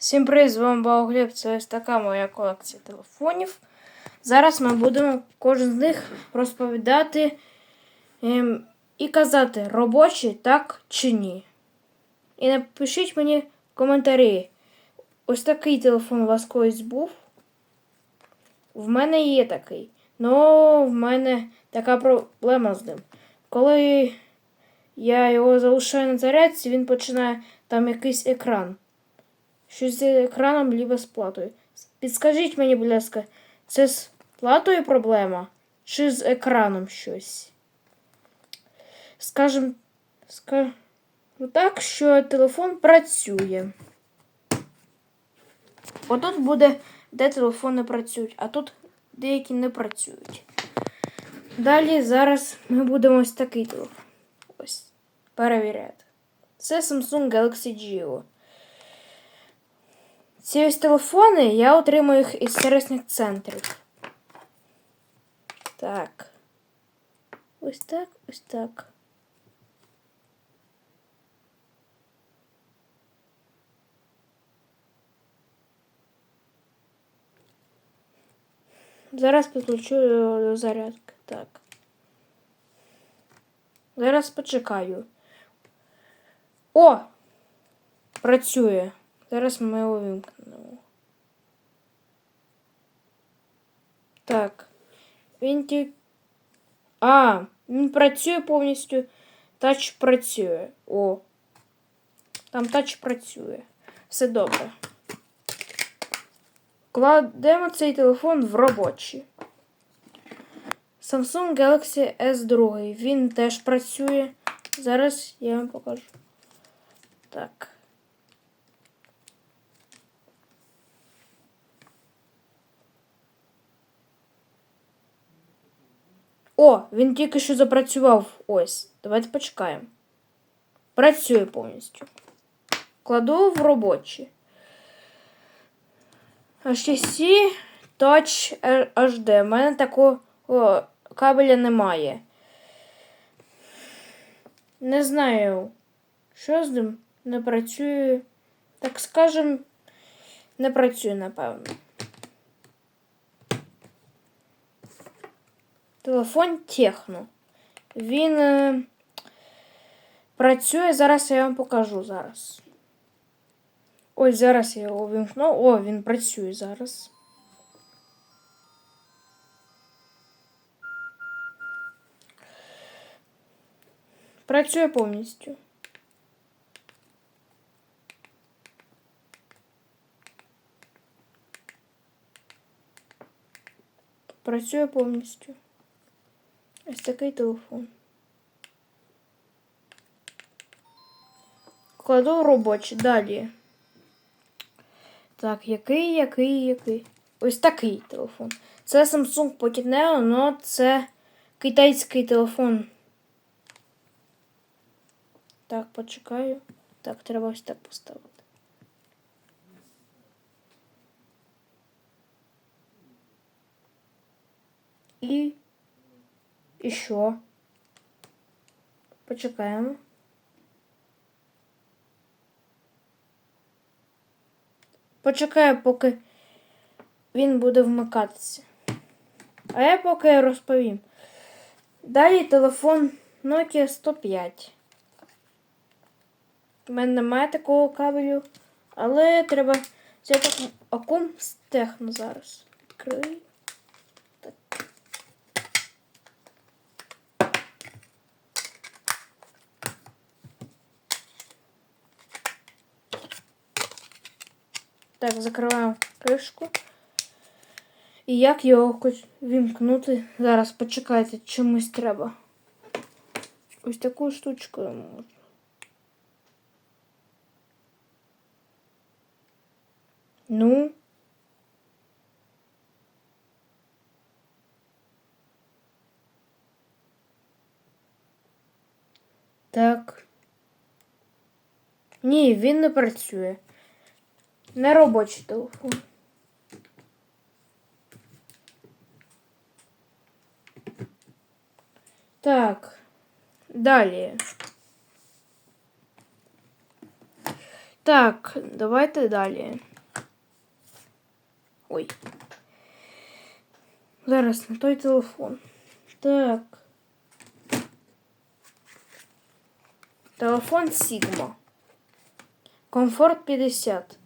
Всім привіт, з вами Баугліб. Це ось така моя колекція телефонів. Зараз ми будемо кожен з них розповідати ем, і казати, робочі так чи ні. І напишіть мені в коментарі. Ось такий телефон у вас колись був. В мене є такий. Ну, в мене така проблема з ним. Коли я його залишаю на зарядці, він починає там якийсь екран. Щось з екраном з платою. Підскажіть мені, будь ласка, це з платою проблема чи з екраном щось? Скажем, скажу так, що телефон працює. Отут буде, де телефони працюють, а тут деякі не працюють. Далі зараз ми будемо ось такий телефон. Ось. Перевіряти. Це Samsung Galaxy Geo. Ці ось телефони я отримую їх із сервісних центрів. Так. Ось так, ось так. Зараз підключу до зарядки. Так. Зараз почекаю. О! Працює. Зараз ми його вимкнемо. Так. Він ті... А, він працює повністю. Тач працює. О. Там тач працює. Все добре. Кладемо цей телефон в робочий. Samsung Galaxy S2. Він теж працює. Зараз я вам покажу. Так. О, він тільки що запрацював. Ось. Давайте почекаємо. Працює повністю. Кладу в робочі. HTC Touch HD. У мене такого кабеля немає. Не знаю, що з ним не працює. Так скажем, не працює, напевно. Телефон Техно. Він е, працює. Зараз я вам покажу зараз. Ось зараз я його вимкну. О, він працює зараз. Працює повністю. Працює повністю. Ось такий телефон. Кладу робочий. Далі. Так, який, який, який? Ось такий телефон. Це Samsung Pocket Neo, але це китайський телефон. Так, почекаю. Так, треба ось так поставити. І. І що? Почекаємо. Почекаю, поки він буде вмикатися. А я поки розповім. Далі телефон Nokia 105. У мене немає такого кабелю, але треба взяти акум з техно зараз. Відкрию. Так, закриваємо кришку. І як його хоч вімкнути? Зараз почекайте, чомусь треба. Ось таку штучку можна. Ну. Так. Ні, він не працює. Не робочий телефон. Так, далі. Так, давайте далі. Ой. Зараз на той телефон. Так. Телефон Sigma. Комфорт 50.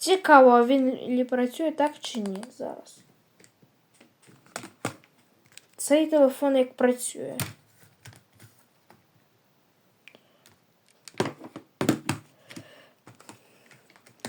Цікаво, він лі працює так чи ні зараз. Цей телефон як працює.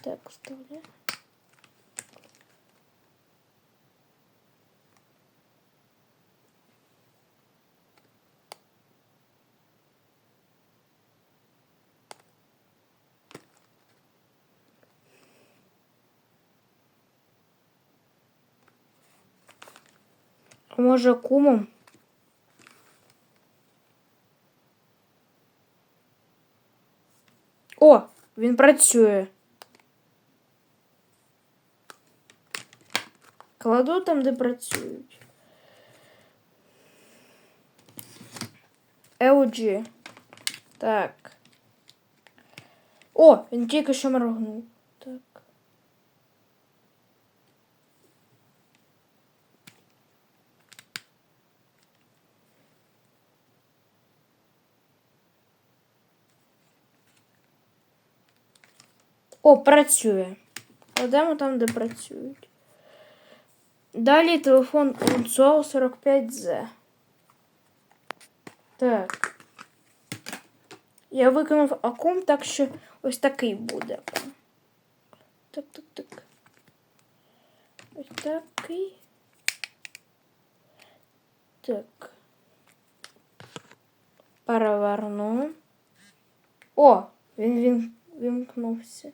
Так, вставляю. Може кумом? О, він працює. Кладу там, де працюють. LG. Так. О, він тільки що моргнув. О, працює. Кладемо там, де працюють. Далі телефон Unso 45Z. Так. Я виконав акум, так що ось такий буде. Так, так, так. Ось такий. Так. Переверну. О, він, він вімкнувся.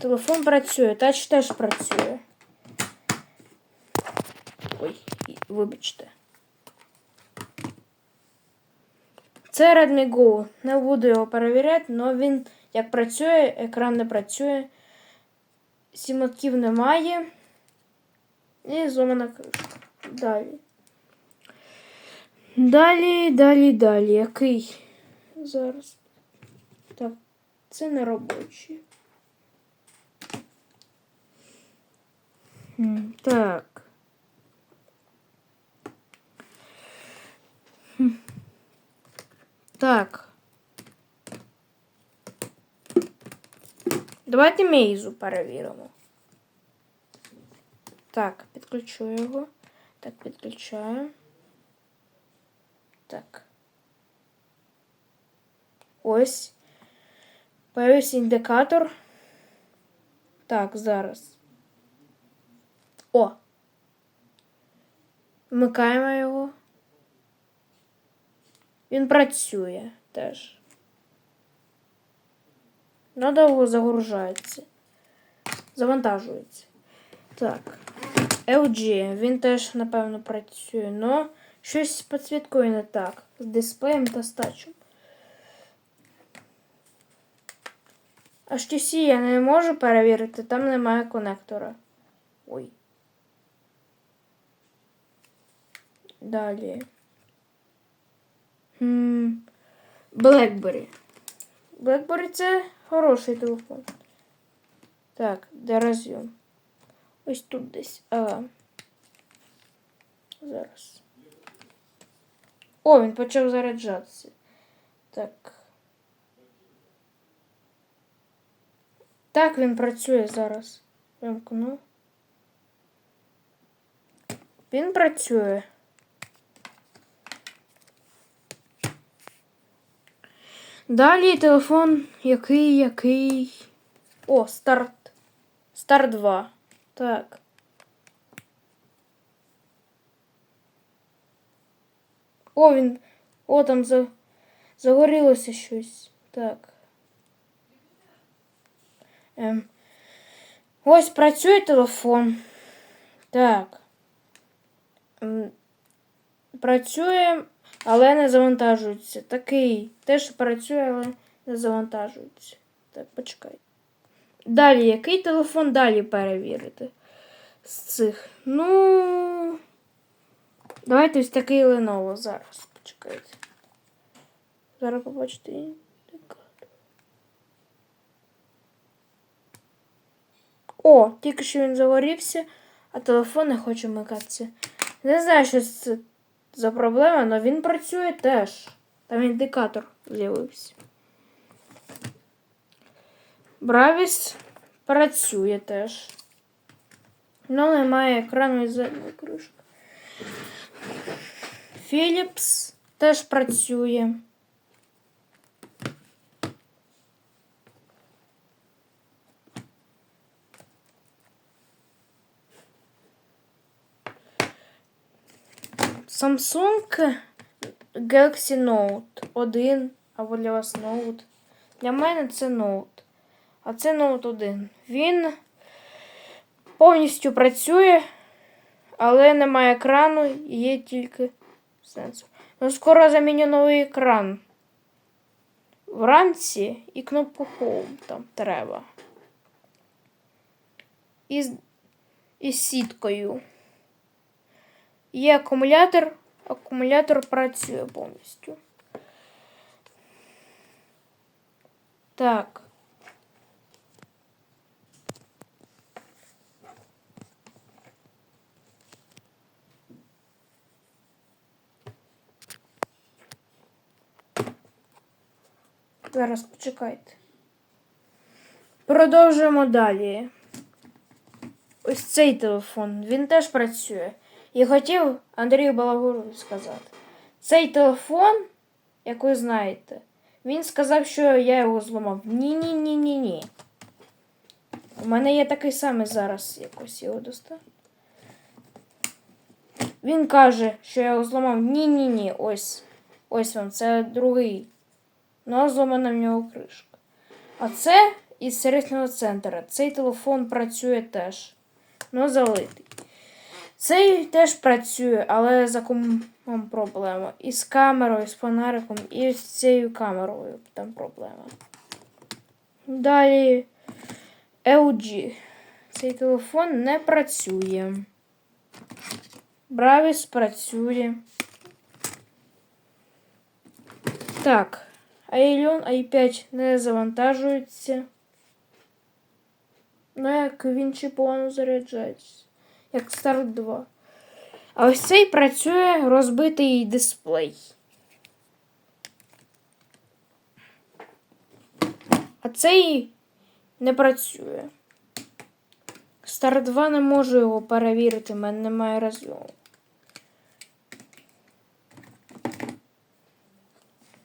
Телефон працює, тач теж працює. Ой, вибачте. Це Redmi Go. Не буду його перевіряти, але він як працює, екран не працює. Сімаків немає. І зломана кришка. Далі. Далі, далі, далі. Який? Зараз. Так, це не робочий. Так. Так. Давайте Мейзу перевіримо. Так, підключу його. Так, підключаю. Так. Ось. Появився індикатор. Так, зараз. О. Вмикаємо його. Він працює теж. Надовго загружається. Завантажується. Так. LG. Він теж, напевно, працює, но щось з підсвіткою не так. З дисплеєм та з тачем. HTC я не можу перевірити, там немає конектора. Ой. Далі. BlackBerry. BlackBerry це хороший телефон. Так, де розйом? Ось тут десь. Ага. Зараз. О, він почав заряджатися. Так. Так, він працює зараз. Вимкну. Він працює. Далі телефон який, який. О, старт. Старт 2. Так. О, він. О, там за... загорілося щось. Так. Ем. Ось працює телефон. Так. Працює, але не завантажується. Такий теж працює, але не завантажується. Так, почекай. Далі, який телефон далі перевірити? З цих. Ну. Давайте ось такий Lenovo зараз. Почекайте. Зараз побачите. О, тільки що він загорівся, а телефон не хоче вмикатися. Не знаю, що це за проблема, але він працює теж. Там індикатор з'явився. Бравіс працює теж. Ну, немає екрану і задньої кришки. Філіпс теж працює. Samsung Galaxy Note 1 або для вас Note. Для мене це Note. А це Note 1. Він повністю працює, але немає екрану і є тільки сенсор. Ну, скоро заміню новий екран. Вранці і кнопку Home там треба. І з, і сіткою. Є акумулятор, акумулятор працює повністю. Так. Зараз почекайте. Продовжуємо далі. Ось цей телефон. Він теж працює. І хотів Андрію Балагурову сказати. Цей телефон, як ви знаєте, він сказав, що я його зламав. Ні-ні-ні-ні-ні. У мене є такий самий зараз якось його достав. Він каже, що я його зламав. Ні-ні-ні. Ось. Ось вам, це другий. Ну, зламана в нього кришка. А це із сервісного центру. Цей телефон працює теж. Ну, залитий. Цей теж працює, але за комом проблема. І з камерою, і з фонариком, і з цією камерою там проблема. Далі LG. Цей телефон не працює. Бравіс працює. Так. Айлон i5 не завантажується. Ну, як він чи заряджається. Як Star 2. А ось цей працює розбитий дисплей. А цей не працює. Star 2 не можу його перевірити, в мене немає розйому.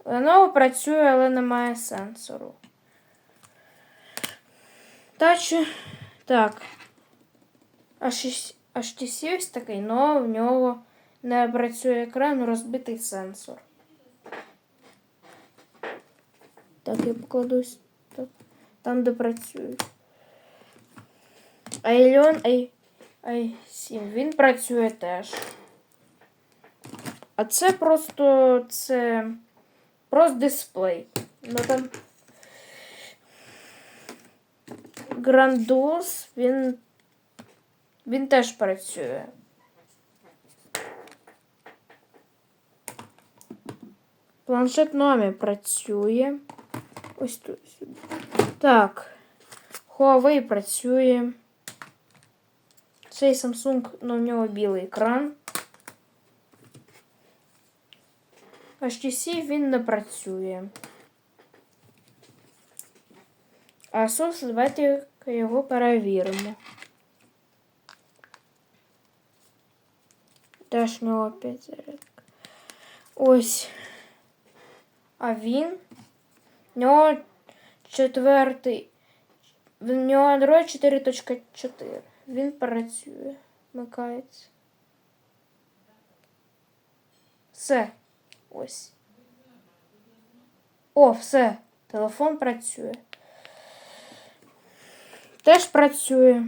Lenovo працює, але немає сенсору. Тач. Так. HTC ось такий, але в нього не працює екран, розбитий сенсор. Так, я покладусь там, де працює. Айлон i, i7, він працює теж. А це просто це. Просто дисплей. Ну там Грандос, він він теж працює. Планшет номі працює. Ось тут. Так. Huawei працює. Цей Samsung, ну в нього білий екран. HTC він не працює. А Asus, давайте його перевіримо. Теж в опять зарядка. Ось. А він. В нього четвертий. В нього Android 4.4. Він працює. Вмикається. Все. Ось. О, все. Телефон працює. Теж працює.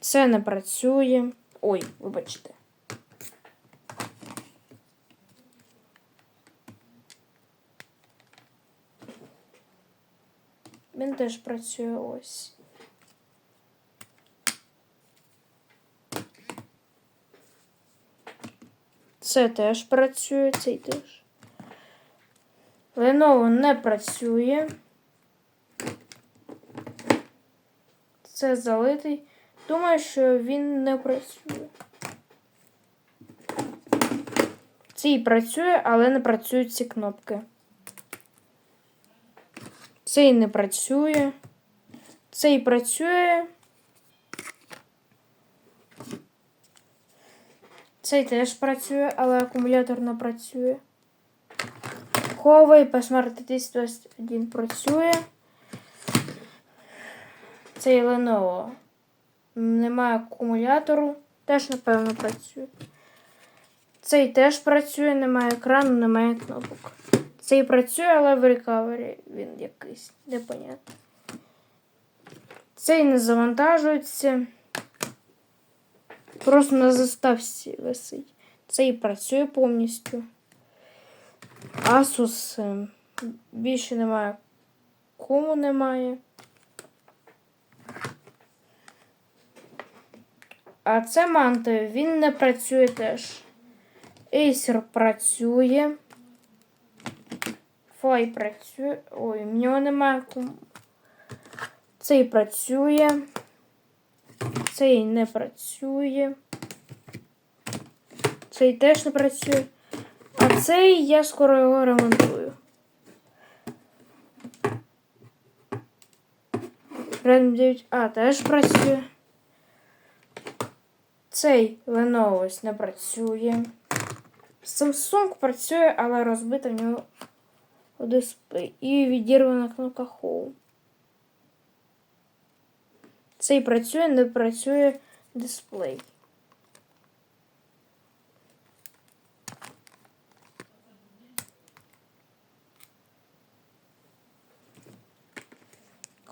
Це не працює. Ой, вибачте. Він теж працює ось. Це теж працює, цей теж. Lenovo не працює. все залитий. Думаю, що він не працює. Цей працює, але не працюють ці кнопки. Цей не працює. Цей працює. Цей теж працює, але акумулятор не працює. Huawei P-Smart 1021 працює. Цей Lenovo. Немає акумулятору. Теж, напевно, працює. Цей теж працює, немає екрану, немає кнопок. Цей працює, але в рекавері він якийсь непонятний. Цей не завантажується. Просто на заставці висить. Цей працює повністю. Asus е, більше немає. Кому немає. А це манти, він не працює теж. Acer працює. Фай працює. Ой, в нього немає. Цей працює. Цей не працює. Цей теж не працює. А цей я скоро його ремонтую. Redmi 9A теж працює. Цей Lenovo не працює. Samsung працює, але розбита в нього дисплей. І відірвана кнопка Home. Цей працює, не працює дисплей.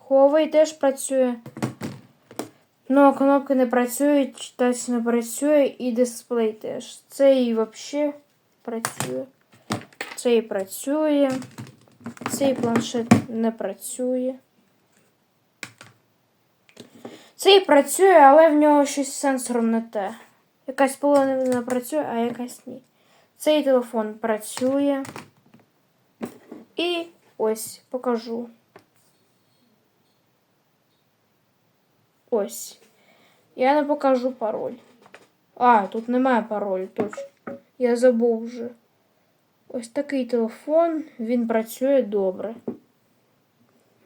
Huawei теж працює. Ну, кнопки не працюють, тач не працює і дисплей теж. Цей взагалі працює. Цей працює. Цей планшет не працює. Цей працює, але в нього щось сенсором не те. Якась половина працює, а якась ні. Цей телефон працює. І ось покажу. Ось. Я не покажу пароль. А, тут немає паролю, точно. Я забув вже. Ось такий телефон, він працює добре.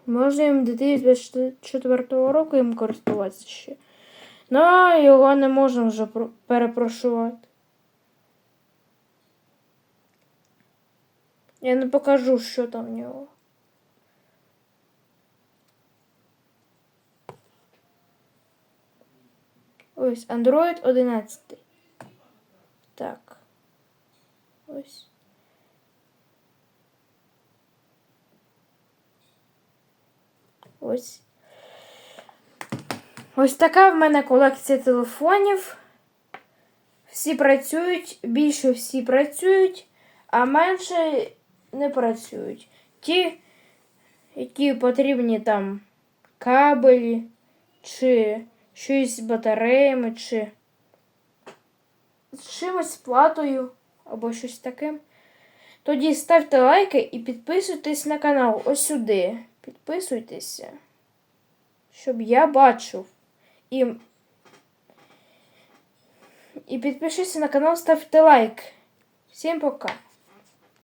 Можна їм дитині 24 року їм користуватися ще. Ну, його не можна вже перепрошувати. Я не покажу, що там в нього. Ось Android 11. Так. Ось. Ось. Ось така в мене колекція телефонів. Всі працюють, більше всі працюють, а менше не працюють. Ті, які потрібні там кабелі, чи щось з батареями, чи з чимось платою або щось таке. Тоді ставте лайки і підписуйтесь на канал ось сюди. Підписуйтеся, щоб я бачив. І, і підпишіться на канал, ставте лайк. Всім пока!